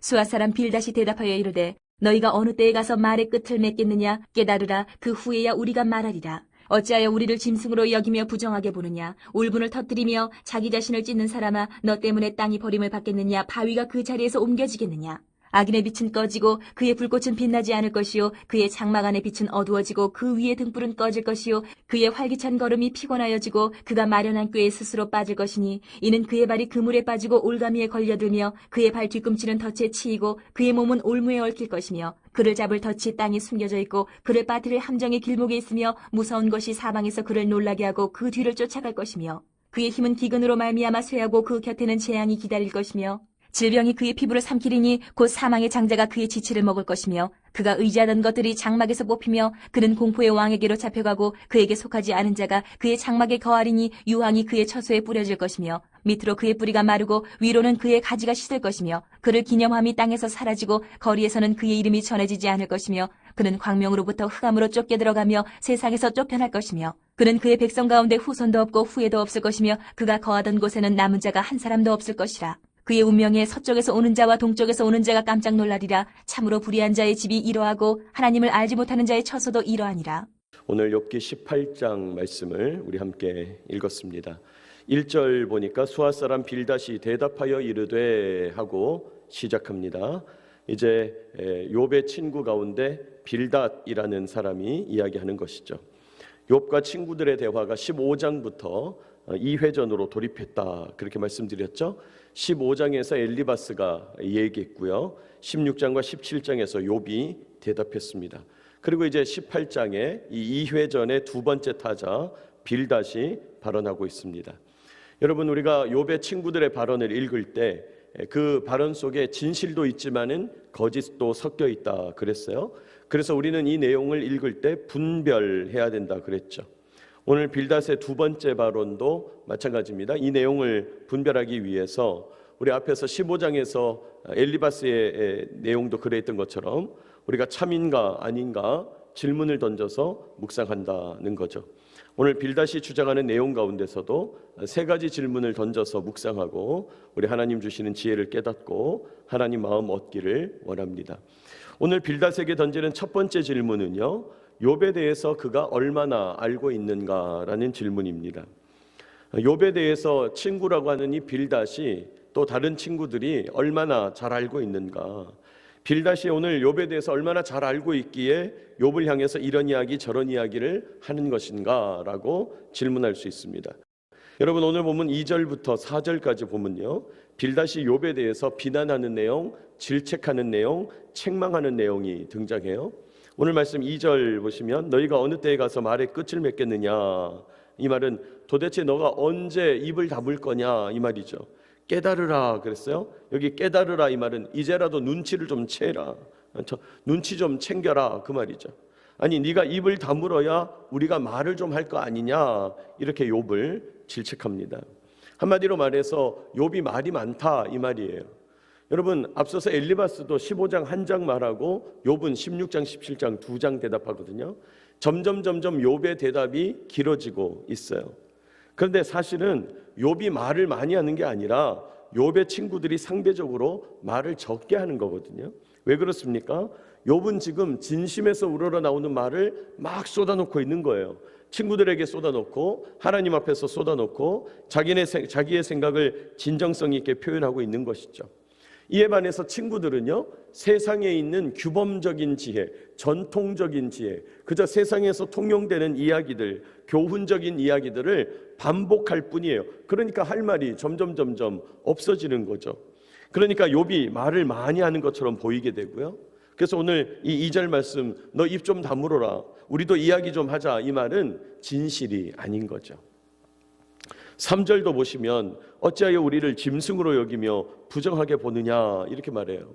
수아 사람 빌다시 대답하여 이르되 너희가 어느 때에 가서 말의 끝을 맺겠느냐? 깨달으라. 그 후에야 우리가 말하리라. 어찌하여 우리를 짐승으로 여기며 부정하게 보느냐? 울분을 터뜨리며 자기 자신을 찢는 사람아 너 때문에 땅이 버림을 받겠느냐? 바위가 그 자리에서 옮겨지겠느냐 악인의 빛은 꺼지고 그의 불꽃은 빛나지 않을 것이요. 그의 장막 안의 빛은 어두워지고 그 위의 등불은 꺼질 것이요. 그의 활기찬 걸음이 피곤하여지고 그가 마련한 꾀에 스스로 빠질 것이니 이는 그의 발이 그물에 빠지고 올가미에 걸려들며 그의 발 뒤꿈치는 덫에 치이고 그의 몸은 올무에 얽힐 것이며 그를 잡을 덫이 땅에 숨겨져 있고 그를 빠뜨릴 함정이 길목에 있으며 무서운 것이 사방에서 그를 놀라게 하고 그 뒤를 쫓아갈 것이며 그의 힘은 기근으로 말미암아 쇠하고 그 곁에는 재앙이 기다릴 것이며 질병이 그의 피부를 삼키리니 곧 사망의 장자가 그의 지체를 먹을 것이며 그가 의지하던 것들이 장막에서 뽑히며 그는 공포의 왕에게로 잡혀가고 그에게 속하지 않은 자가 그의 장막에 거하리니 유황이 그의 처소에 뿌려질 것이며 밑으로 그의 뿌리가 마르고 위로는 그의 가지가 시들 것이며 그를 기념함이 땅에서 사라지고 거리에서는 그의 이름이 전해지지 않을 것이며 그는 광명으로부터 흑암으로 쫓겨 들어가며 세상에서 쫓겨날 것이며 그는 그의 백성 가운데 후손도 없고 후회도 없을 것이며 그가 거하던 곳에는 남은 자가 한 사람도 없을 것이라 그의 운명에 서쪽에서 오는 자와 동쪽에서 오는 자가 깜짝 놀라리라 참으로 불의한 자의 집이 이러하고 하나님을 알지 못하는 자의 처소도 이러하니라 오늘 욥기 18장 말씀을 우리 함께 읽었습니다. 1절 보니까 수아 사람 빌다시 대답하여 이르되 하고 시작합니다. 이제 에, 욥의 친구 가운데 빌닷이라는 사람이 이야기하는 것이죠. 욥과 친구들의 대화가 15장부터 2회전으로 돌입했다. 그렇게 말씀드렸죠. 15장에서 엘리바스가 얘기했고요. 16장과 17장에서 욥이 대답했습니다. 그리고 이제 18장에 이 2회전의 두 번째 타자 빌닷이 발언하고 있습니다. 여러분 우리가 욥의 친구들의 발언을 읽을 때 그 발언 속에 진실도 있지만은 거짓도 섞여 있다 그랬어요. 그래서 우리는 이 내용을 읽을 때 분별해야 된다 그랬죠. 오늘 빌닷의 두 번째 발언도 마찬가지입니다. 이 내용을 분별하기 위해서 우리 앞에서 15장에서 엘리바스의 내용도 그랬던 것처럼 우리가 참인가 아닌가 질문을 던져서 묵상한다는 거죠. 오늘 빌닷이 주장하는 내용 가운데서도 세 가지 질문을 던져서 묵상하고 우리 하나님 주시는 지혜를 깨닫고 하나님 마음 얻기를 원합니다. 오늘 빌닷에게 던지는 첫 번째 질문은요. 욥에 대해서 그가 얼마나 알고 있는가라는 질문입니다. 욥에 대해서 친구라고 하는 이 빌닷이 또 다른 친구들이 얼마나 잘 알고 있는가? 빌닷이 오늘 욥에 대해서 얼마나 잘 알고 있기에 욥을 향해서 이런 이야기 저런 이야기를 하는 것인가라고 질문할 수 있습니다. 여러분 오늘 보면 2절부터 4절까지 보면요. 빌닷이 욥에 대해서 비난하는 내용, 질책하는 내용, 책망하는 내용이 등장해요. 오늘 말씀 2절 보시면 너희가 어느 때에 가서 말의 끝을 맺겠느냐 이 말은 도대체 너가 언제 입을 다물 거냐 이 말이죠. 깨달으라 그랬어요. 여기 깨달으라 이 말은 이제라도 눈치를 좀 채라. 저 눈치 좀 챙겨라 그 말이죠. 아니 네가 입을 다물어야 우리가 말을 좀 할 거 아니냐 이렇게 욥을 질책합니다. 한마디로 말해서 욥이 말이 많다 이 말이에요. 여러분 앞서서 엘리바스도 15장 한 장 말하고 욥은 16장 17장 두 장 대답하거든요. 점점 점점 욥의 대답이 길어지고 있어요. 그런데 사실은 욥이 말을 많이 하는 게 아니라 욥의 친구들이 상대적으로 말을 적게 하는 거거든요. 왜 그렇습니까? 욥은 지금 진심에서 우러러 나오는 말을 막 쏟아놓고 있는 거예요. 친구들에게 쏟아놓고 하나님 앞에서 쏟아놓고 자기네 자기의 생각을 진정성 있게 표현하고 있는 것이죠. 이에 반해서 친구들은요, 세상에 있는 규범적인 지혜, 전통적인 지혜, 그저 세상에서 통용되는 이야기들, 교훈적인 이야기들을 반복할 뿐이에요. 그러니까 할 말이 점점 점점 없어지는 거죠. 그러니까 욥이 말을 많이 하는 것처럼 보이게 되고요. 그래서 오늘 이 2절 말씀 너 입 좀 다물어라. 우리도 이야기 좀 하자. 이 말은 진실이 아닌 거죠. 3절도 보시면 어찌하여 우리를 짐승으로 여기며 부정하게 보느냐 이렇게 말해요.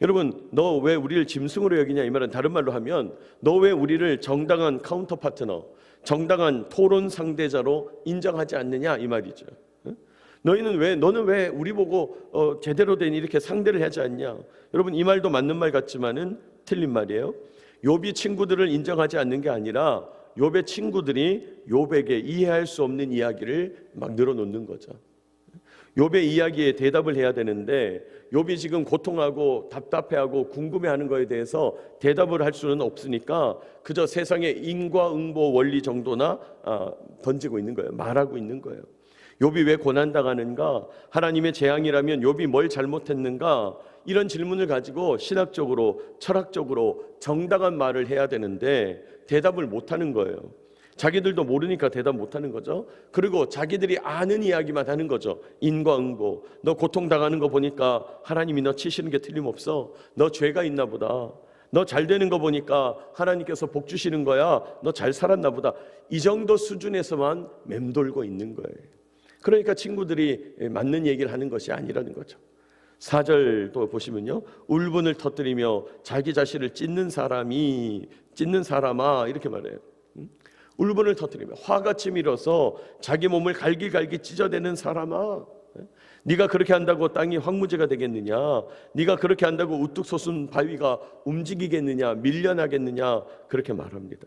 여러분 너 왜 우리를 짐승으로 여기냐 이 말은 다른 말로 하면 너 왜 우리를 정당한 카운터 파트너, 정당한 토론 상대자로 인정하지 않느냐 이 말이죠. 너희는 왜 너는 왜 우리 보고 어, 제대로 된 이렇게 상대를 하지 않냐? 여러분 이 말도 맞는 말 같지만은 틀린 말이에요. 욥이 친구들을 인정하지 않는 게 아니라 욥의 친구들이 욥에게 이해할 수 없는 이야기를 막 늘어놓는 거죠. 욥의 이야기에 대답을 해야 되는데 욥이 지금 고통하고 답답해하고 궁금해하는 거에 대해서 대답을 할 수는 없으니까 그저 세상의 인과응보 원리 정도나 아, 던지고 있는 거예요. 말하고 있는 거예요. 욥이 왜 고난 당하는가? 하나님의 재앙이라면 욥이 뭘 잘못했는가? 이런 질문을 가지고 신학적으로 철학적으로 정당한 말을 해야 되는데 대답을 못 하는 거예요. 자기들도 모르니까 대답 못 하는 거죠. 그리고 자기들이 아는 이야기만 하는 거죠. 인과응보. 너 고통 당하는 거 보니까 하나님이 너 치시는 게 틀림없어. 너 죄가 있나 보다. 너 잘 되는 거 보니까 하나님께서 복 주시는 거야. 너 잘 살았나 보다. 이 정도 수준에서만 맴돌고 있는 거예요. 그러니까 친구들이 맞는 얘기를 하는 것이 아니라는 거죠. 사절도 보시면요. 울분을 터뜨리며 자기 자신을 찢는 사람이 찢는 사람아 이렇게 말해요. 음? 울분을 터뜨리며 화같이 밀어서 자기 몸을 갈기갈기 찢어대는 사람아 예? 네가 그렇게 한다고 땅이 황무지가 되겠느냐 네가 그렇게 한다고 우뚝 솟은 바위가 움직이겠느냐 밀려나겠느냐 그렇게 말합니다.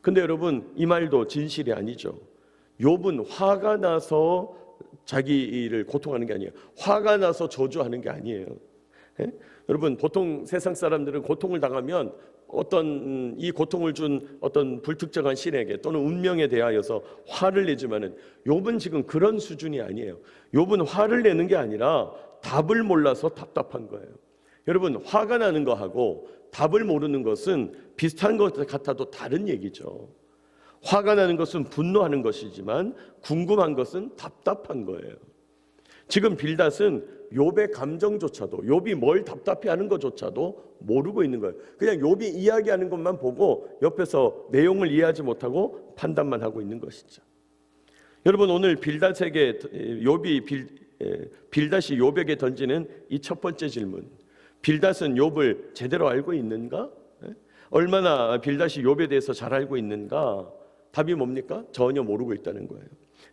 근데 여러분 이 말도 진실이 아니죠. 욥은 화가 나서 자기를 고통하는 게 아니에요. 화가 나서 저주하는 게 아니에요. 예? 여러분 보통 세상 사람들은 고통을 당하면 어떤 음, 이 고통을 준 어떤 불특정한 신에게 또는 운명에 대하여서 화를 내지만은 욥은 지금 그런 수준이 아니에요. 욥은 화를 내는 게 아니라 답을 몰라서 답답한 거예요. 여러분 화가 나는 거하고 답을 모르는 것은 비슷한 것 같아도 다른 얘기죠. 화가 나는 것은 분노하는 것이지만 궁금한 것은 답답한 거예요. 지금 빌닷은 욥의 감정조차도 욥이 뭘 답답해하는 것조차도 모르고 있는 거예요. 그냥 욥이 이야기하는 것만 보고 옆에서 내용을 이해하지 못하고 판단만 하고 있는 것이죠. 여러분 오늘 빌닷에게 욥이 빌, 에, 빌닷이 욥에게 던지는 이 첫 번째 질문. 빌닷은 욥을 제대로 알고 있는가? 에? 얼마나 빌닷이 욥에 대해서 잘 알고 있는가? 답이 뭡니까? 전혀 모르고 있다는 거예요.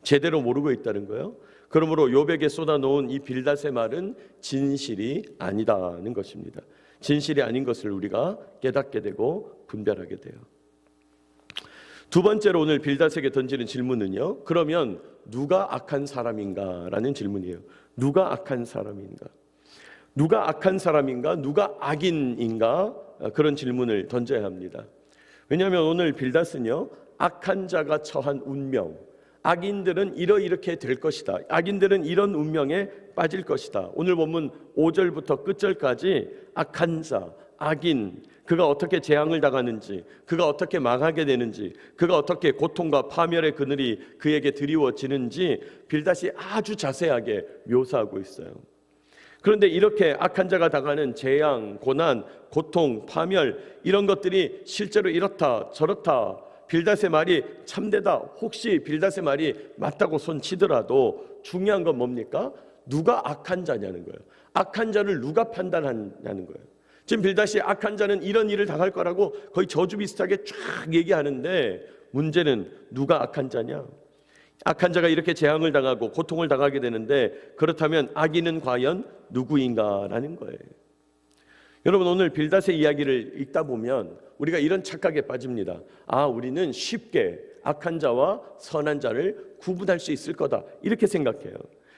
제대로 모르고 있다는 거예요. 그러므로 욥에게 쏟아놓은 이 빌닷의 말은 진실이 아니다는 것입니다. 진실이 아닌 것을 우리가 깨닫게 되고 분별하게 돼요. 두 번째로 오늘 빌닷에게 던지는 질문은요. 그러면 누가 악한 사람인가라는 질문이에요. 누가 악한 사람인가? 누가 악한 사람인가? 누가 악인인가? 그런 질문을 던져야 합니다. 왜냐하면 오늘 빌닷은요. 악한 자가 처한 운명, 악인들은 이러이렇게 될 것이다. 악인들은 이런 운명에 빠질 것이다. 오늘 본문 5절부터 끝절까지 악한 자, 악인, 그가 어떻게 재앙을 당하는지, 그가 어떻게 망하게 되는지, 그가 어떻게 고통과 파멸의 그늘이 그에게 드리워지는지 빌닷이 아주 자세하게 묘사하고 있어요. 그런데 이렇게 악한 자가 당하는 재앙, 고난, 고통, 파멸 이런 것들이 실제로 이렇다 저렇다 빌닷의 말이 참되다 혹시 빌닷의 말이 맞다고 손치더라도 중요한 건 뭡니까? 누가 악한 자냐는 거예요. 악한 자를 누가 판단하냐는 거예요. 지금 빌닷이 악한 자는 이런 일을 당할 거라고 거의 저주 비슷하게 쫙 얘기하는데 문제는 누가 악한 자냐? 악한 자가 이렇게 재앙을 당하고 고통을 당하게 되는데 그렇다면 악인은 과연 누구인가라는 거예요. 여러분 오늘 빌닷의 이야기를 읽다 보면 우리가 이런 착각에 빠집니다. 아, 우리는 쉽게 악한 자와 선한 자를 구분할 수 있을 거다. 이렇게 생각해요.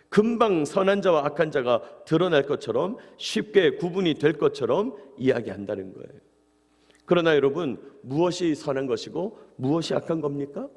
금방 선한 자와 악한 자가 드러날 것처럼 쉽게 구분이 될 것처럼 이야기한다는 거예요. 그러나 여러분, 무엇이 선한 것이고 무엇이 악한 겁니까?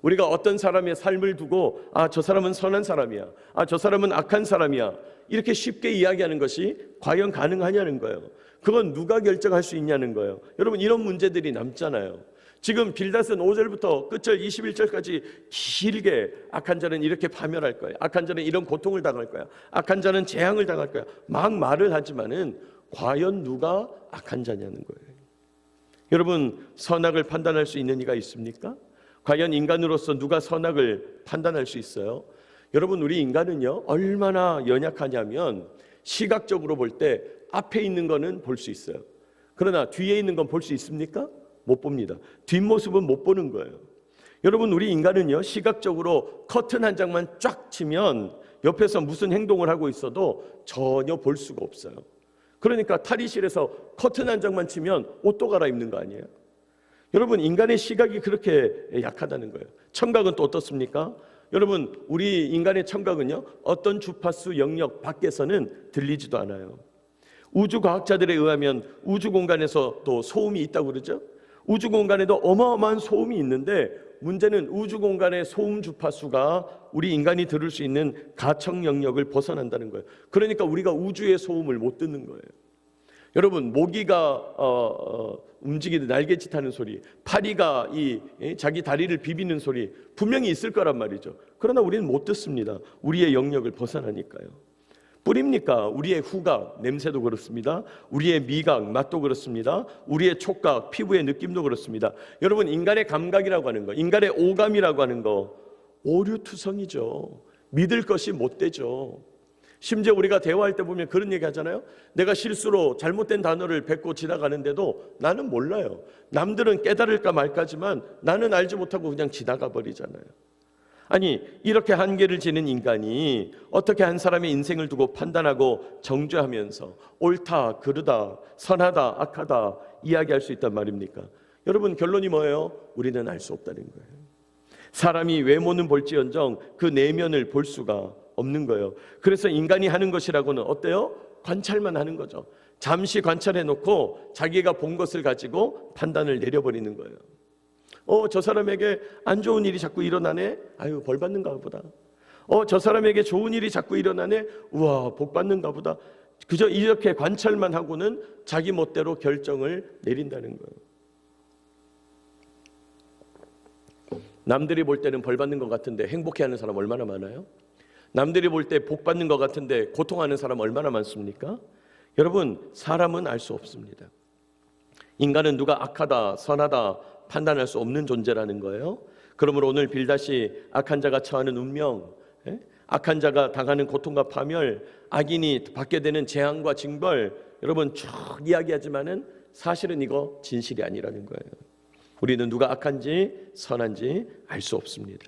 우리가 어떤 사람의 삶을 두고 아, 저 사람은 선한 사람이야. 아, 저 사람은 악한 사람이야. 이렇게 쉽게 이야기하는 것이 과연 가능하냐는 거예요. 그건 누가 결정할 수 있냐는 거예요. 여러분 이런 문제들이 남잖아요. 지금 빌닷은 5절부터 끝절 21절까지 길게 악한 자는 이렇게 파멸할 거야. 악한 자는 이런 고통을 당할 거야. 악한 자는 재앙을 당할 거야. 막 말을 하지만은 과연 누가 악한 자냐는 거예요. 여러분 선악을 판단할 수 있는 이가 있습니까? 과연 인간으로서 누가 선악을 판단할 수 있어요? 여러분 우리 인간은요 얼마나 연약하냐면 시각적으로 볼 때 앞에 있는 거는 볼 수 있어요. 그러나 뒤에 있는 건 볼 수 있습니까? 못 봅니다. 뒷모습은 못 보는 거예요. 여러분 우리 인간은요 시각적으로 커튼 한 장만 쫙 치면 옆에서 무슨 행동을 하고 있어도 전혀 볼 수가 없어요. 그러니까 탈의실에서 커튼 한 장만 치면 옷도 갈아입는 거 아니에요? 여러분 인간의 시각이 그렇게 약하다는 거예요. 청각은 또 어떻습니까? 여러분, 우리 인간의 청각은요, 어떤 주파수 영역 밖에서는 들리지도 않아요. 우주 과학자들에 의하면 우주 공간에서 또 소음이 있다고 그러죠. 우주 공간에도 어마어마한 소음이 있는데 문제는 우주 공간의 소음 주파수가 우리 인간이 들을 수 있는 가청 영역을 벗어난다는 거예요. 그러니까 우리가 우주의 소음을 못 듣는 거예요. 여러분 모기가 어, 어, 움직이는 날개짓하는 소리, 파리가 이 예, 자기 다리를 비비는 소리 분명히 있을 거란 말이죠. 그러나 우리는 못 듣습니다. 우리의 영역을 벗어나니까요. 뿌립니까? 우리의 후각, 냄새도 그렇습니다. 우리의 미각, 맛도 그렇습니다. 우리의 촉각, 피부의 느낌도 그렇습니다. 여러분, 인간의 감각이라고 하는 거, 인간의 오감이라고 하는 거, 오류투성이죠. 믿을 것이 못 되죠. 심지어 우리가 대화할 때 보면 그런 얘기 하잖아요. 내가 실수로 잘못된 단어를 뱉고 지나가는데도 나는 몰라요. 남들은 깨달을까 말까지만 나는 알지 못하고 그냥 지나가 버리잖아요. 아니 이렇게 한계를 지는 인간이 어떻게 한 사람의 인생을 두고 판단하고 정죄하면서 옳다 그르다 선하다 악하다 이야기할 수 있단 말입니까? 여러분 결론이 뭐예요? 우리는 알 수 없다는 거예요. 사람이 외모는 볼지언정 그 내면을 볼 수가 없는 거예요. 그래서 인간이 하는 것이라고는 어때요? 관찰만 하는 거죠. 잠시 관찰해 놓고 자기가 본 것을 가지고 판단을 내려버리는 거예요. 어, 저 사람에게 안 좋은 일이 자꾸 일어나네. 아유, 벌 받는가 보다. 어, 저 사람에게 좋은 일이 자꾸 일어나네. 우와, 복 받는가 보다. 그저 이렇게 관찰만 하고는 자기 멋대로 결정을 내린다는 거예요. 남들이 볼 때는 벌 받는 것 같은데 행복해하는 사람 얼마나 많아요? 남들이 볼 때 복 받는 것 같은데 고통하는 사람 얼마나 많습니까? 여러분, 사람은 알 수 없습니다. 인간은 누가 악하다, 선하다 판단할 수 없는 존재라는 거예요. 그러므로 오늘 빌다시 악한 자가 처하는 운명, 예? 악한 자가 당하는 고통과 파멸, 악인이 받게 되는 재앙과 징벌, 여러분 쭉 이야기하지만은 사실은 이거 진실이 아니라는 거예요. 우리는 누가 악한지 선한지 알 수 없습니다.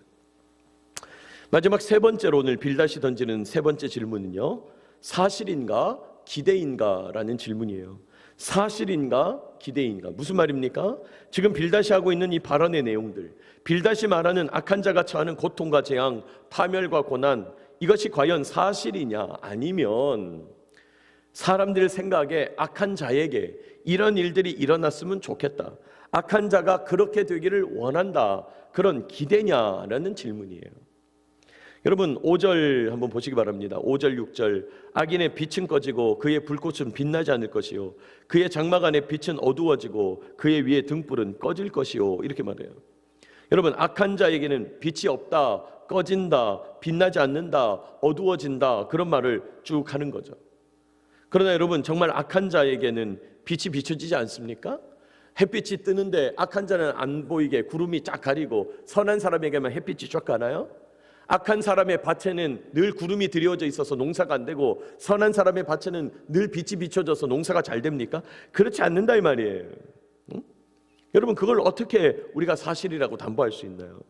마지막 세 번째로 오늘 빌다시 던지는 세 번째 질문은요. 사실인가 기대인가라는 질문이에요. 사실인가 기대인가 무슨 말입니까? 지금 빌다시 하고 있는 이 발언의 내용들 빌다시 말하는 악한 자가 처하는 고통과 재앙 파멸과 고난 이것이 과연 사실이냐? 아니면 사람들 생각에 악한 자에게 이런 일들이 일어났으면 좋겠다. 악한 자가 그렇게 되기를 원한다. 그런 기대냐라는 질문이에요 여러분 5절 한번 보시기 바랍니다. 5절 6절 악인의 빛은 꺼지고 그의 불꽃은 빛나지 않을 것이요 그의 장막 안에 빛은 어두워지고 그의 위에 등불은 꺼질 것이요 이렇게 말해요. 여러분 악한 자에게는 빛이 없다, 꺼진다, 빛나지 않는다, 어두워진다 그런 말을 쭉 하는 거죠. 그러나 여러분 정말 악한 자에게는 빛이 비춰지지 않습니까? 햇빛이 뜨는데 악한 자는 안 보이게 구름이 쫙 가리고 선한 사람에게만 햇빛이 쫙 가나요? 악한 사람의 밭에는 늘 구름이 드리워져 있어서 농사가 안 되고 선한 사람의 밭에는 늘 빛이 비춰져서 농사가 잘 됩니까? 그렇지 않는다 이 말이에요. 응? 여러분 그걸 어떻게 우리가 사실이라고 담보할 수 있나요?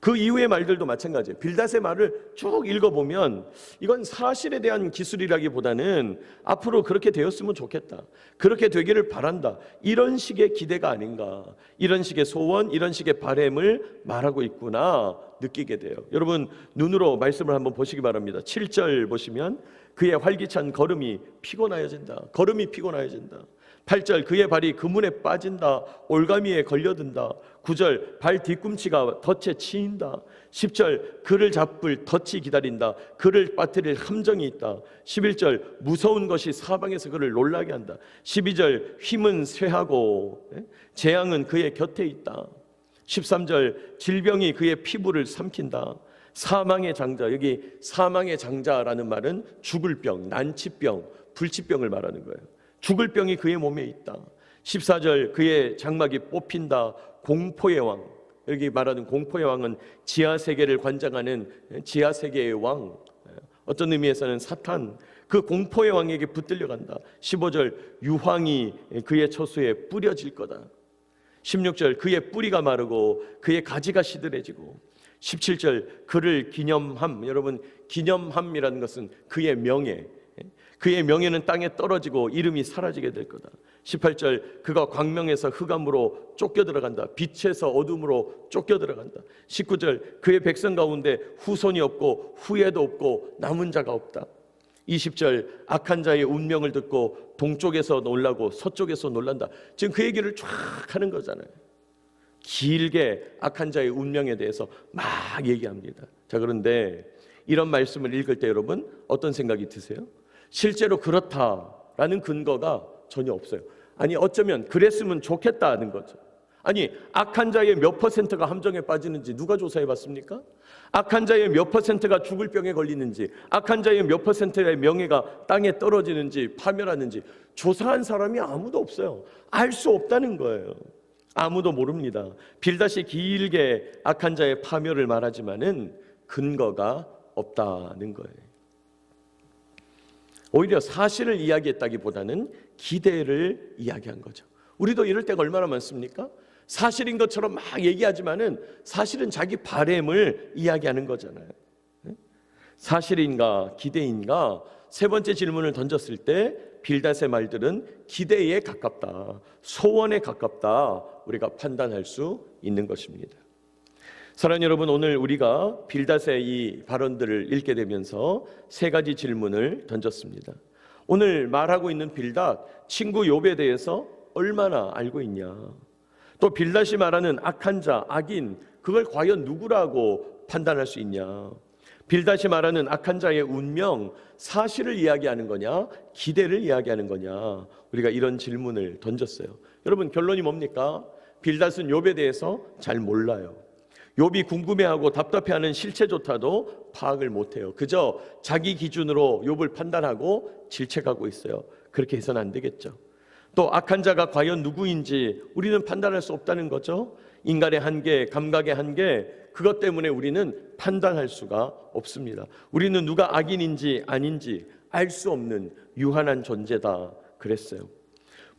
그 이후의 말들도 마찬가지예요. 빌닷의 말을 쭉 읽어보면 이건 사실에 대한 기술이라기보다는 앞으로 그렇게 되었으면 좋겠다. 그렇게 되기를 바란다. 이런 식의 기대가 아닌가. 이런 식의 소원, 이런 식의 바램을 말하고 있구나 느끼게 돼요. 여러분 눈으로 말씀을 한번 보시기 바랍니다. 7절 보시면 그의 활기찬 걸음이 피곤하여진다. 걸음이 피곤하여진다. 8절 그의 발이 그물에 빠진다. 올가미에 걸려든다. 9절 발 뒤꿈치가 덫에 치인다. 10절 그를 잡을 덫이 기다린다. 그를 빠뜨릴 함정이 있다. 11절 무서운 것이 사방에서 그를 놀라게 한다. 12절 힘은 쇠하고 예? 재앙은 그의 곁에 있다. 13절 질병이 그의 피부를 삼킨다. 사망의 장자 여기 사망의 장자라는 말은 죽을 병 난치병 불치병을 말하는 거예요 죽을 병이 그의 몸에 있다. 14절 그의 장막이 뽑힌다. 공포의 왕. 여기 말하는 공포의 왕은 지하 세계를 관장하는 지하 세계의 왕. 어떤 의미에서는 사탄. 그 공포의 왕에게 붙들려 간다. 15절 유황이 그의 처수에 뿌려질 거다. 16절 그의 뿌리가 마르고 그의 가지가 시들해지고 17절 그를 기념함 여러분 기념함이라는 것은 그의 명예 그의 명예는 땅에 떨어지고 이름이 사라지게 될 거다. 18절 그가 광명에서 흑암으로 쫓겨 들어간다. 빛에서 어둠으로 쫓겨 들어간다. 19절 그의 백성 가운데 후손이 없고 후예도 없고 남은 자가 없다. 20절 악한 자의 운명을 듣고 동쪽에서 놀라고 서쪽에서 놀란다. 지금 그 얘기를 쫙 하는 거잖아요. 길게 악한 자의 운명에 대해서 막 얘기합니다. 자, 그런데 이런 말씀을 읽을 때 여러분 어떤 생각이 드세요? 실제로 그렇다라는 근거가 전혀 없어요. 아니, 어쩌면 그랬으면 좋겠다는 거죠. 아니, 악한 자의 몇 퍼센트가 함정에 빠지는지 누가 조사해 봤습니까? 악한 자의 몇 퍼센트가 죽을 병에 걸리는지, 악한 자의 몇 퍼센트의 명예가 땅에 떨어지는지, 파멸하는지 조사한 사람이 아무도 없어요. 알 수 없다는 거예요. 아무도 모릅니다. 빌다시 길게 악한 자의 파멸을 말하지만은 근거가 없다는 거예요. 오히려 사실을 이야기했다기보다는 기대를 이야기한 거죠. 우리도 이럴 때가 얼마나 많습니까? 사실인 것처럼 막 얘기하지만은 사실은 자기 바램을 이야기하는 거잖아요. 사실인가 기대인가 세 번째 질문을 던졌을 때 빌닷의 말들은 기대에 가깝다, 소원에 가깝다 우리가 판단할 수 있는 것입니다. 사랑하는 여러분, 오늘 우리가 빌닷의 이 발언들을 읽게 되면서 세 가지 질문을 던졌습니다. 오늘 말하고 있는 빌닷 친구 욥에 대해서 얼마나 알고 있냐? 또 빌닷이 말하는 악한 자, 악인 그걸 과연 누구라고 판단할 수 있냐? 빌닷이 말하는 악한 자의 운명 사실을 이야기하는 거냐 기대를 이야기하는 거냐 우리가 이런 질문을 던졌어요. 여러분 결론이 뭡니까? 빌닷은 욥에 대해서 잘 몰라요. 욥이 궁금해하고 답답해하는 실체조차도 파악을 못해요. 그저 자기 기준으로 욥을 판단하고 질책하고 있어요. 그렇게 해서는 안 되겠죠. 또 악한 자가 과연 누구인지 우리는 판단할 수 없다는 거죠. 인간의 한계, 감각의 한계, 그것 때문에 우리는 판단할 수가 없습니다. 우리는 누가 악인인지 아닌지 알 수 없는 유한한 존재다 그랬어요.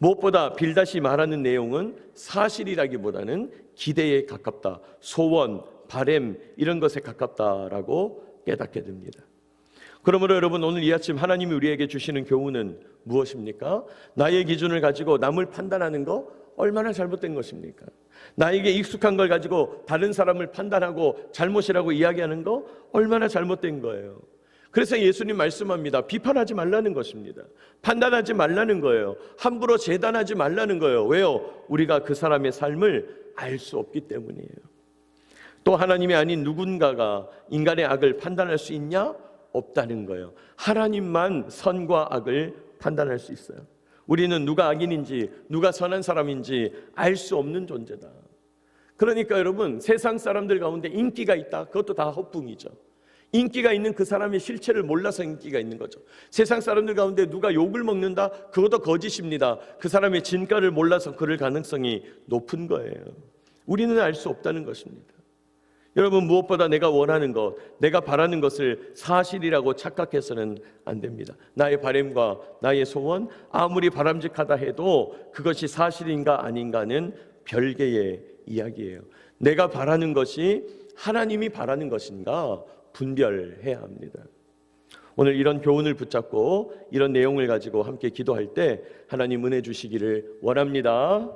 무엇보다 빌닷이 말하는 내용은 사실이라기보다는 기대에 가깝다. 소원, 바램 이런 것에 가깝다라고 깨닫게 됩니다. 그러므로 여러분 오늘 이 아침 하나님이 우리에게 주시는 교훈은 무엇입니까? 나의 기준을 가지고 남을 판단하는 거 얼마나 잘못된 것입니까? 나에게 익숙한 걸 가지고 다른 사람을 판단하고 잘못이라고 이야기하는 거 얼마나 잘못된 거예요. 그래서 예수님 말씀합니다. 비판하지 말라는 것입니다. 판단하지 말라는 거예요. 함부로 재단하지 말라는 거예요. 왜요? 우리가 그 사람의 삶을 알 수 없기 때문이에요. 또 하나님이 아닌 누군가가 인간의 악을 판단할 수 있냐? 없다는 거예요. 하나님만 선과 악을 판단할 수 있어요. 우리는 누가 악인인지 누가 선한 사람인지 알 수 없는 존재다. 그러니까 여러분 세상 사람들 가운데 인기가 있다. 그것도 다 헛붕이죠. 인기가 있는 그 사람의 실체를 몰라서 인기가 있는 거죠. 세상 사람들 가운데 누가 욕을 먹는다. 그것도 거짓입니다. 그 사람의 진가를 몰라서 그럴 가능성이 높은 거예요. 우리는 알 수 없다는 것입니다. 여러분 무엇보다 내가 원하는 것, 내가 바라는 것을 사실이라고 착각해서는 안 됩니다. 나의 바램과 나의 소원 아무리 바람직하다 해도 그것이 사실인가 아닌가는 별개의 이야기예요. 내가 바라는 것이 하나님이 바라는 것인가 분별해야 합니다. 오늘 이런 교훈을 붙잡고 이런 내용을 가지고 함께 기도할 때 하나님 은혜 주시기를 원합니다.